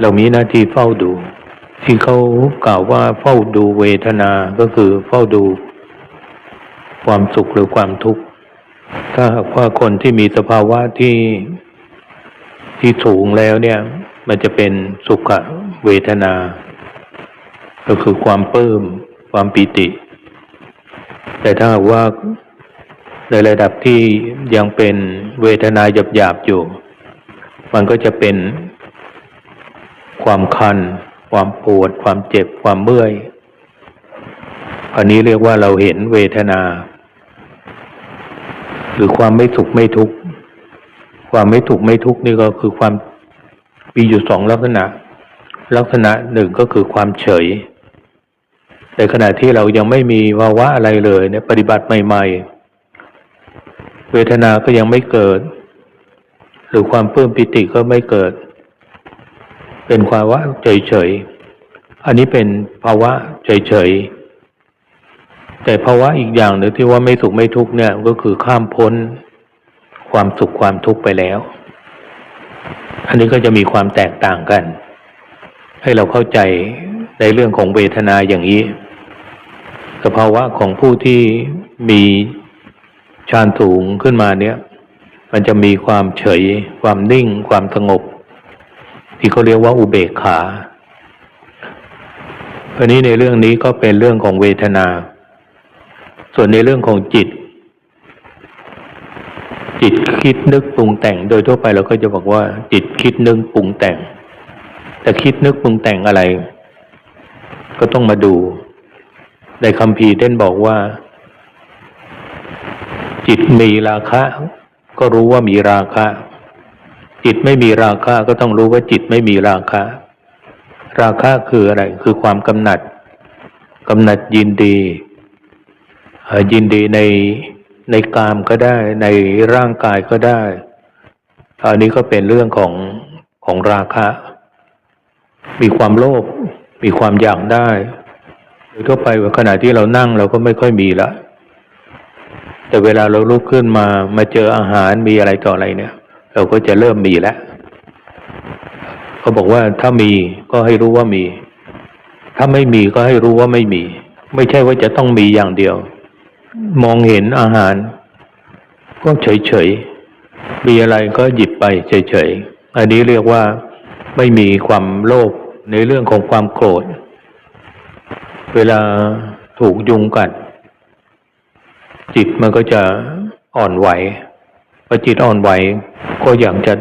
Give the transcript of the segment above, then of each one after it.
เรามีหน้าที่เฝ้าดู ที่เขากล่าวว่าเฝ้าดูเวทนาก็คือเฝ้าดู ความสุขหรือความทุกข์ ถ้าหากว่าคนที่มีสภาวะที่ที่สูงแล้วเนี่ย มันจะเป็นสุขเวทนา ก็คือความปลื้มความปิติ แต่ถ้าหากว่าในระดับที่ยังเป็นเวทนาหยาบๆอยู่ มันก็จะเป็น ความคัน ความปวด ความเจ็บ ความเมื่อย อันนี้เรียกว่าเราเห็นเวทนา หรือความไม่สุขไม่ทุกข์ ความไม่ถูกข์ไม่ทุกข์นี่ก็คือความมีอยู่สองลักษณะ ลักษณะหนึ่งก็คือความเฉย ในขณะที่เรายังไม่มีภาวะอะไรเลยเนี่ยปฏิบัติใหม่ ๆ เวทนาก็ยังไม่เกิด หรือความปลื้มปิติก็ไม่เกิด เป็นควาว่าเฉยๆ อันนี้เป็นภาวะเฉยๆ แต่ภาวะอีกอย่างหนึ่งที่ว่าไม่สุขไม่ทุกข์เนี่ยก็คือข้ามพ้นความสุขความทุกข์ไปแล้ว อันนี้ก็จะมีความแตกต่างกัน ให้เราเข้าใจในเรื่องของเวทนาอย่างนี้ สภาวะของผู้ที่มีฌานสูงขึ้นมาเนี่ย มันจะมีความเฉย ความนิ่ง ความสงบ ที่เขาเรียกว่าอุเบกขาอันนี้ในเรื่องนี้ก็เป็นเรื่องของเวทนา ส่วนในเรื่องของจิต จิตคิดนึกปรุงแต่ง โดยทั่วไปเราก็จะบอกว่า จิตคิดนึกปรุงแต่ง แต่คิดนึกปรุงแต่งอะไร ก็ต้องมาดู ในคำพีเด่นบอกว่า จิตมีราคะ ก็รู้ว่ามีราคะ จิตไม่มีราคะก็ต้องรู้ว่าจิตไม่มีราคะ ราคะคืออะไร คือความกำหนัดกำหนัดยินดียินดีในในกามก็ได้ ในร่างกายก็ได้ อันนี้ก็เป็นเรื่องของของราคะ มีความโลภมีความอยากได้โดยทั่วไปขณะที่เรานั่งเราก็ไม่ค่อยมีละแต่เวลาเราลุกขึ้นมามาเจออาหารมีอะไรต่ออะไรเนี่ย เราก็จะเริ่มมีแล้วเขาบอกว่าถ้ามีก็ให้รู้ว่ามี ถ้าไม่มีก็ให้รู้ว่าไม่มี ไม่ใช่ว่าจะต้องมีอย่างเดียว มองเห็นอาหาร ก็เฉยๆ มีอะไรก็หยิบไปเฉยๆ อันนี้เรียกว่าไม่มีความโลภในเรื่องของความโกรธ เวลาถูกยุงกัดจิตมันก็จะอ่อนไหว อจิตอ่อนไหวก็อยากจะ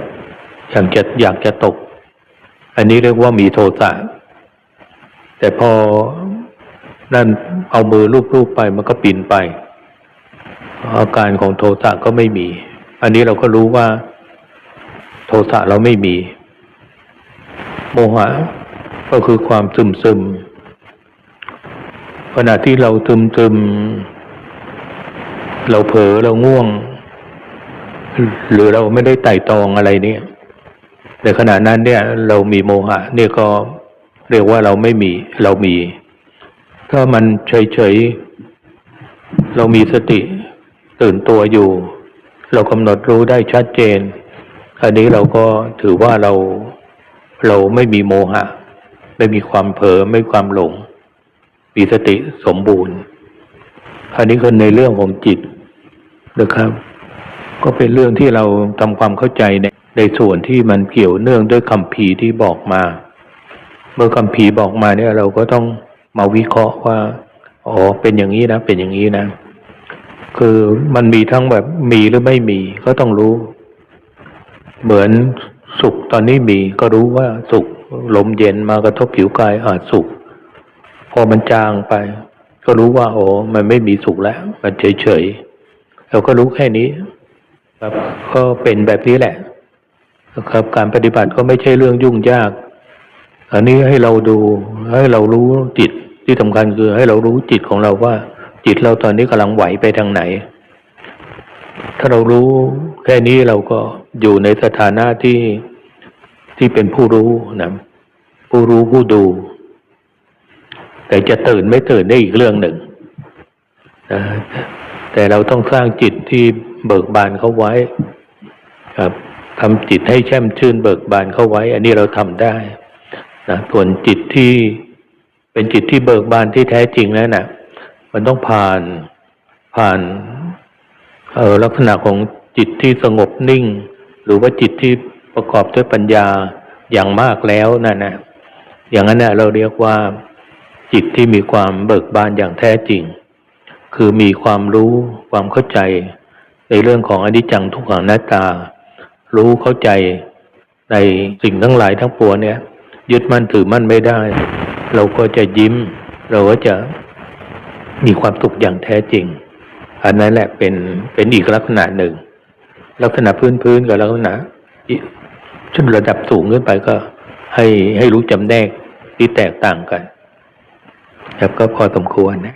อยากจะอยากจะตก อันนี้เรียกว่ามีโทสะแต่พอนั่นเอามือลูบๆไปมันก็ปินไป อาการของโทสะก็ไม่มี อันนี้เราก็รู้ว่า โทสะเราไม่มี โมหะก็คือความซึมซึมขณะที่เราซึมซึมเราเผลอเราง่วง หรือเราไม่ได้ไต่ตองอะไรเนี่ยในขณะนั้นเนี่ยเรามีโมหะเนี่ยก็เรียกว่าเราไม่มีเรามีถ้ามันเฉยๆเรามีสติตื่นตัวอยู่ เรากำหนดรู้ได้ชัดเจน อันนี้เราก็ถือว่าเราเราไม่มีโมหะ ไม่มีความเผลอไม่มีความหลง มีสติสมบูรณ์ อันนี้คือในเรื่องของจิตนะครับ ก็เป็นเรื่องที่เราทำความเข้าใจในในส่วนที่มันเกี่ยวเนื่องด้วยคำพีที่บอกมา เมื่อคำพีบอกมาเนี่ยเราก็ต้องมาวิเคราะห์ว่าอ๋อเป็นอย่างนี้นะ เป็นอย่างนี้นะ คือมันมีทั้งแบบมีหรือไม่มีก็ต้องรู้ เหมือนสุขตอนนี้มีก็รู้ว่าสุขลมเย็นมากระทบผิวกายอาจสุข พอมันจางไป ก็รู้ว่า โอ้มันไม่มีสุขแล้ว มันเฉยๆเราก็รู้แค่นี้ ครับก็เป็นแบบนี้แหละนะครับการปฏิบัติก็ไม่ใช่เรื่องยุ่งยาก อันนี้ให้เราดูให้เรารู้จิตที่สำคัญคือให้เรารู้จิตของเราว่า จิตเราตอนนี้กำลังไหวไปทางไหน ถ้าเรารู้แค่นี้เราก็อยู่ในสถานะที่ที่เป็นผู้รู้นะผู้รู้ผู้ดู แต่จะตื่นไม่ตื่นได้อีกเรื่องหนึ่งนะแต่เราต้องสร้างจิตที่ เบิกบานเขาไว้ ครับทำจิตให้แช่มชื่นเบิกบานเข้าไว้ อันนี้เราทำได้นะส่วนจิตที่เป็นจิตที่เบิกบานที่แท้จริงแล้วน่ะ มันต้องผ่านผ่านเออลักษณะของจิตที่สงบนิ่ง หรือว่าจิตที่ประกอบด้วยปัญญาอย่างมากแล้วนั่นนะอย่างนั้นนี่ยเราเรียกว่าจิตที่มีความเบิกบานอย่างแท้จริง คือมีความรู้ความเข้าใจ ในเรื่องของอนิจจังทุกขังหน้าตา รู้เข้าใจในสิ่งทั้งหลายทั้งปวงเนี่ย ยึดมั่นถือมั่นไม่ได้ เราก็จะยิ้ม เราก็จะมีความสุขอย่างแท้จริง อันนั้นแหละเป็นเป็นอีกลักษณะหนึ่ง ลักษณะพื้นๆกับลักษณะอีกชุดระดับสูงขึ้นไปก็ให้ให้รู้จำแนกที่แตกต่างกัน ครับก็พอสมควรนะ